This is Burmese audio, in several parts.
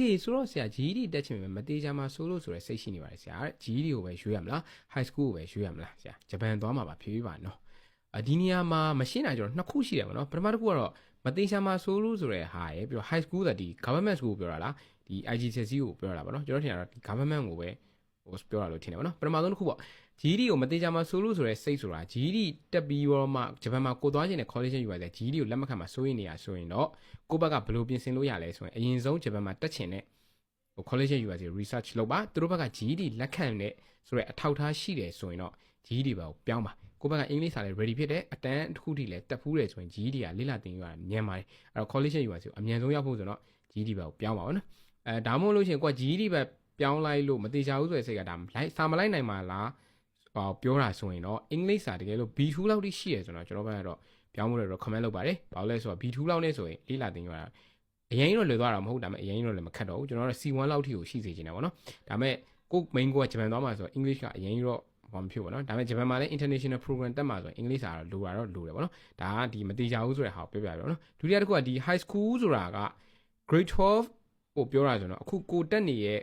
ဒီဆိုတော့ဆရာ GED တက်ချင်ပေမဲ့မသေးချာမှာဆိုလို့ဆိုရယ်စိတ်ရှိနေပါတယ်ဆရာတဲ့ GED ကိုပဲရွေးရမလား high school ကိုပဲရွေးရမလားဆရာဂျပန်သွားမှာပါဖြေးပါနော်အဒီနေရာမှာမရှင်းနိုင်ကြတော့နှစ်ခုရှိတယ်ဗောနော်ပထမတစ်ခုကတော့မသေးချာမှာဆိုလို့ဆိုရယ်ဟာရယ်ပြီးတော့ high school that ဒီ government school ကိုပြောတာလားဒီ IGCSE ကိုပြောတာဗောနော်ကျွန်တော်ထင်တာတော့ဒီ government ကိုပဲ ဟိုပြောတာလို့ထင်တယ်ဗောနော်ပထမဆုံးတစ်ခုပေါ့ GED ကိုမသေးချာမှာဆိုလို့ဆိုရယ်စိတ်ဆိုတာ GED တက်ပြီးတော့မှဂျပန်မှာကိုသွားခြင်းနဲ့ college ယူရတယ် GED ကိုလက်မခံမှာစိုးရိမ်နေရဆိုရင်တော့ကိုယ့်ဘက်ကဘယ်လိုပြင်ဆင်လို့ရလဲဆိုရင်အရင်ဆုံးဂျပန်မှာတက်ချင်တဲ့ဟို college university research လုပ်ပါသူတို့ဘက်က GED လက်ခံတဲ့ဆိုတော့အထောက်ထားရှိတယ်ဆိုရင်တော့ GED ဘက်ကိုပြောင်းပါကိုယ့်ဘက်ကအင်္ဂလိပ်စာလည်း ready ဖြစ်တယ်အတန်းတစ်ခုထိလည်းတက်ဖူးတယ်ဆိုရင် GED ကလေ့လာသင်ယူရမြန်ပါတယ်အဲ့တော့ college university ကိုအမြန်ဆုံးရောက်ဖို့ဆိုတော့ GED ဘက်ကိုပြောင်းပါဘောနော်အဲဒါမှမဟုတ်လို့ရှိရင်ကိုက GED ဘက် ပြောင်းလိုက်လို့မသေးချာဘူးဆိုတဲ့စိတ်ကဒါလိုက်စာမလိုက်နိုင်ပါလားဟောပြောတာဆိုရင်တော့အင်္ဂလိပ်စာတကယ်လို့ B2 လောက်ထိရှိရဆိုတော့ကျွန်တော်ဘက်ကတော့ပြောင်းဖို့လည်းတော့ comment လုပ်ပါတယ်ဘာလို့လဲဆိုတော့ B2 လောက်နဲ့ဆိုရင်လေ့လာသင်ယူရတာအရင်တော့လွယ်သွားတာမဟုတ်ဒါပေမဲ့အရင်တော့လည်းမခတ်တော့ဘူးကျွန်တော်တို့ C1 လောက်ထိကိုရှိစေချင်တယ်ဗောနော်ဒါပေမဲ့ကို main ကိုကဂျပန်သွားမှာဆိုတော့ English ကအရင်တော့ဘာမဖြစ်ဘူးဗောနော်ဒါပေမဲ့ဂျပန်မှာလည်း international program တက်မှာဆိုရင် English စာတော့လိုတာတော့လိုတယ်ဗောနော်ဒါကဒီမတိကြဘူးဆိုတဲ့ဟာကိုပြောပြပြဗောနော်ဒုတိယတစ်ခုကဒီ high school ဆိုတာက grade 12ကိုပြောတာဆိုတော့အခုကိုတက်နေရဲ့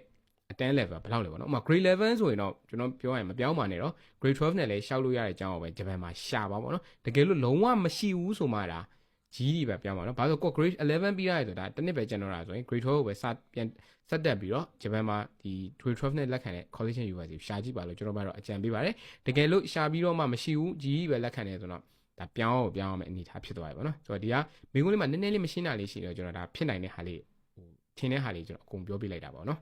အတန်း level ဘယ်လောက်လဲဗောနော်ဥပမာ grade 11ဆိုရင်တော့ကျွန်တော်ပြောရရင်မပြောင်းပါနဲ့တော့ grade 12နဲ့လည်းရှောက်လို့ရတဲ့အကြောင်းကိုပဲဂျပန်မှာရှာပါဗောနော်တကယ်လို့လုံးဝမရှိဘူးဆိုမှဒါ GD ပဲပြောင်းပါတော့ဘာလို့ကို grade 11ပြီးရတယ်ဆိုတာတစ်နှစ်ပဲကျန်တော့တာဆိုရင် grade 12ကိုပဲစပြန်ဆက်တက်ပြီးတော့ဂျပန်မှာဒီ grade 12နဲ့လက်ခံတဲ့ college university ရှာကြည့်ပါလို့ကျွန်တော်ကတော့အကြံပေးပါတယ်တကယ်လို့ရှာပြီးတော့မှမရှိဘူး GD ပဲလက်ခံတယ်ဆိုတော့ဒါပြောင်းအောင်ပြောင်းအောင်အနေထားဖြစ်သွားပြီပေါ့နော်ဆိုတော့ဒီကမိကုန်းလေးမှာနည်းနည်းလေးမရှင်းတာလေးရှိတော့ကျွန်တော်ဒါဖြစ်နိုင်တဲ့ဟာလေးဟိုထင်တဲ့ဟာလေးကျွန်တော်အကုန်ပြောပြလိုက်တာပေါ့နော်